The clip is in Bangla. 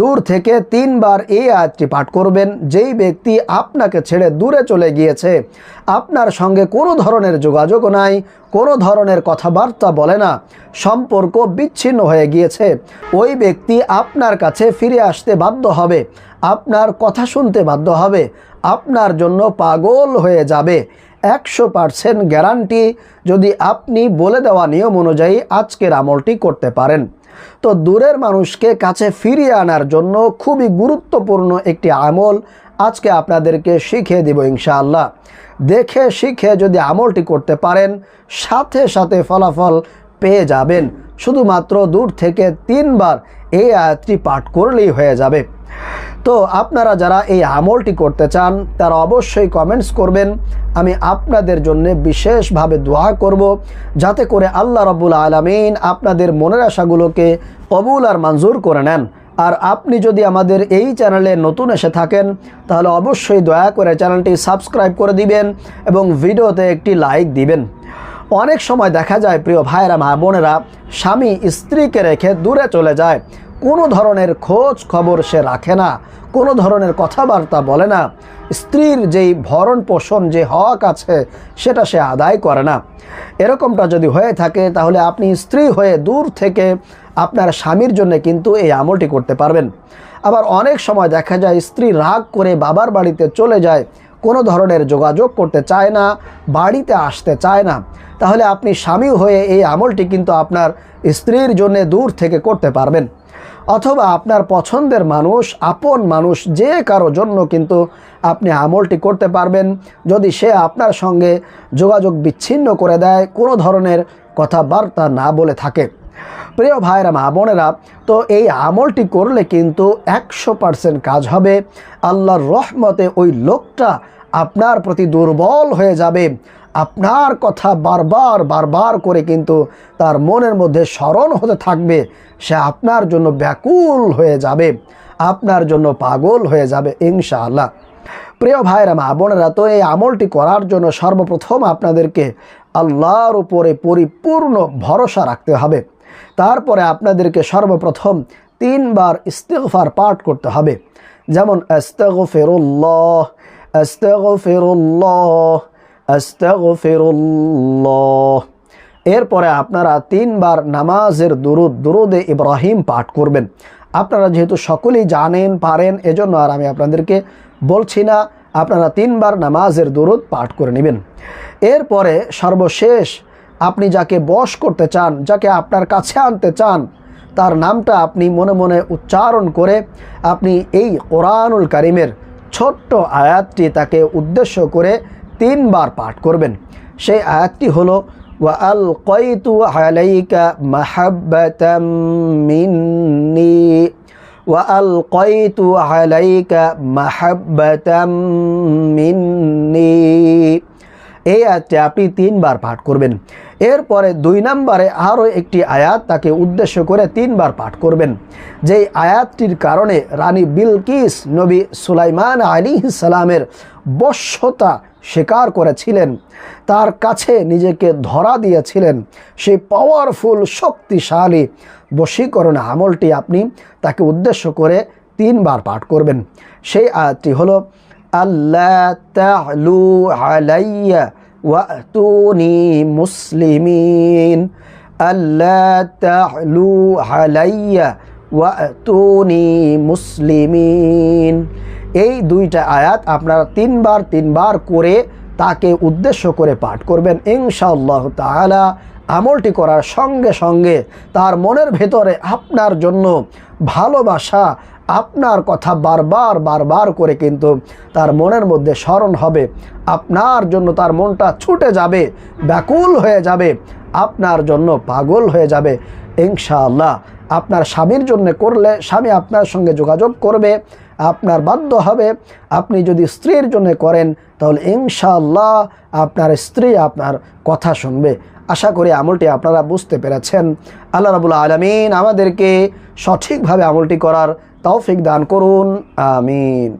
দূর থেকে তিনবার এই আয়াতটি পাঠ করবেন, যেই ব্যক্তি আপনাকে ছেড়ে দূরে চলে গিয়েছে, আপনার সঙ্গে কোনো ধরনের যোগাযোগ নাই, কোনো ধরনের কথাবার্তা বলে না, সম্পর্ক বিচ্ছিন্ন হয়ে গিয়েছে, ওই ব্যক্তি আপনার কাছে ফিরে আসতে বাধ্য হবে, আপনার কথা শুনতে বাধ্য হবে, আপনার জন্য পাগল হয়ে যাবে। একশো পারসেন্ট গ্যারান্টি যদি আপনি বলে দেওয়া নিয়ম অনুযায়ী আজকের আমলটি করতে পারেন। তো দূরের মানুষকে কাছে ফিরিয়ে আনার জন্য খুবই গুরুত্বপূর্ণ একটি আমল আজকে আপনাদেরকে শিখিয়ে দেব ইনশাআল্লাহ। দেখে শিখে যদি আমলটি করতে পারেন, সাথে সাথে ফলাফল পেয়ে যাবেন। শুধুমাত্র দূর থেকে তিনবার এই আয়াতটি পাঠ করলেই হয়ে যাবে। তো আপনারা যারা এই আমলটি করতে চান, তারা অবশ্যই কমেন্টস করবেন। আমি আপনাদের জন্য বিশেষভাবে দোয়া করব, যাতে করে আল্লাহ রব্বুল আলমিন আপনাদের মনের আশাগুলোকে কবুল আর মঞ্জুর করে নেন। আর আপনি যদি আমাদের এই চ্যানেলে নতুন এসে থাকেন, তাহলে অবশ্যই দয়া করে চ্যানেলটি সাবস্ক্রাইব করে দিবেন এবং ভিডিওতে একটি লাইক দিবেন। অনেক সময় দেখা যায়, প্রিয় ভাইয়েরা, মা বোনেরা, স্বামী স্ত্রীকে রেখে দূরে চলে যায়। কোনো ধরনের খোঁজ খবর সে রাখে না, কোনো ধরনের কথাবার্তা বলে না। স্ত্রীর যেই ভরণ পোষণ যে হক আছে, সেটা সে আদায় করে না। এরকমটা যদি হয়ে থাকে, তাহলে আপনি স্ত্রী হয়ে দূর থেকে আপনার স্বামীর জন্য কিন্তু এই আমলটি করতে পারবেন। আবার অনেক সময় দেখা যায়, স্ত্রী রাগ করে বাবার বাড়িতে চলে যায় কোনো ধরনের যোগাযোগ করতে চায় না, বাড়িতে আসতে চায় না। তাহলে আপনি স্বামী হয়ে এই আমলটি কিন্তু আপনার স্ত্রীর জন্য দূর থেকে করতে পারবেন। অথবা আপনার পছন্দের মানুষ, আপন মানুষ যে কারও জন্য কিন্তু আপনি আমলটি করতে পারবেন। যদি সে আপনার সঙ্গে যোগাযোগ বিচ্ছিন্ন করে দেয়, কোনো ধরনের কথাবার্তা না বলে থাকে। প্রিয় ভাইরা, মা বোনেরা, তো এই আমলটি করলে কিন্তু একশো পারসেন্ট কাজ হবে। আল্লাহর রহমতে ওই লোকটা আপনার প্রতি দুর্বল হয়ে যাবে। আপনার কথা বারবার বারবার করে কিন্তু তার মনের মধ্যে স্মরণ হতে থাকবে। সে আপনার জন্য ব্যাকুল হয়ে যাবে। আপনার জন্য পাগল হয়ে যাবে, ইনশাআল্লাহ। প্রিয় ভাইরা, মা বোনেরা, তো এই আমলটি করার জন্য সর্বপ্রথম আপনাদেরকে আল্লাহর উপরে পরিপূর্ণ ভরসা রাখতে হবে। তারপরে আপনাদেরকে সর্বপ্রথম তিনবার ইস্তেগফার পাঠ করতে হবে। যেমন, আস্তাগফিরুল্লাহ আস্তাগফিরুল্লাহ আস্তাগফিরুল্লাহ। এরপরে আপনারা তিনবার নামাজের দুরুদ, দুরুদে ইব্রাহিম পাঠ করবেন। আপনারা যেহেতু সকলেই জানেন, পারেন, এজন্য আর আমি আপনাদেরকে বলছি না, আপনারা তিনবার নামাজের দুরুদ পাঠ করে নেবেন। এরপরে সর্বশেষ আপনি যাকে বশ করতে চান, যাকে আপনার কাছে আনতে চান, তার নামটা আপনি মনে মনে উচ্চারণ করে আপনি এই কোরআনুল কারিমের ছোট্ট আয়াতটি তাকে উদ্দেশ্য করে তিনবার পাঠ করবেন। সেই আয়াতটি হলো আলাইকা মাহাব্বাতাম মিন্নি। ওয়াল কয়তু আলাইকা মাহাব্বাতাম মিন্নি। এই আয়াতটি আপনি তিনবার পাঠ করবেন। এরপরে দুই নম্বরে আরও একটি আয়াত তাকে উদ্দেশ্য করে তিনবার পাঠ করবেন। যেই আয়াতটির কারণে রানী বিলকিস নবী সুলাইমান আলী সালামের বশ্যতা স্বীকার করেছিলেন। তার কাছে নিজেকে ধরা দিয়েছিলেন। সেই পাওয়ারফুল শক্তিশালী বশীকরণ আমলটি আপনি তাকে উদ্দেশ্য করে তিনবার পাঠ করবেন। সেই আয়াতটি হলো আল্লাহ মুসলিমিন। আল্লাহ মুসলিমিন। এই দুইটা আয়াত আপনারা তিনবার তিনবার করে তাকে উদ্দেশ্য করে পাঠ করবেন। ইনশাআল্লাহ তাআলা আমলটি করার সঙ্গে সঙ্গে তার মনের ভেতরে আপনার জন্য ভালোবাসা আপনার কথা বারবার বারবার করে কিন্তু তার মনের মধ্যে স্মরণ হবে। আপনার জন্য তার মনটা ছুটে যাবে, ব্যাকুল হয়ে যাবে, আপনার জন্য পাগল হয়ে যাবে। ইনশাআল্লাহ, আপনার স্বামীর জন্য করলে স্বামী আপনার সঙ্গে যোগাযোগ করবে, আপনার বাধ্য হবে। আপনি যদি স্ত্রীর জন্য করেন, তাহলে ইনশাআল্লাহ আপনার স্ত্রী আপনার কথা শুনবে। আশা করি আমলটি আপনারা বুঝতে পেরেছেন। আল্লাহ রাবুল আলমিন আমাদেরকে সঠিকভাবে আমলটি করার তৌফিক দান করুন আমিন।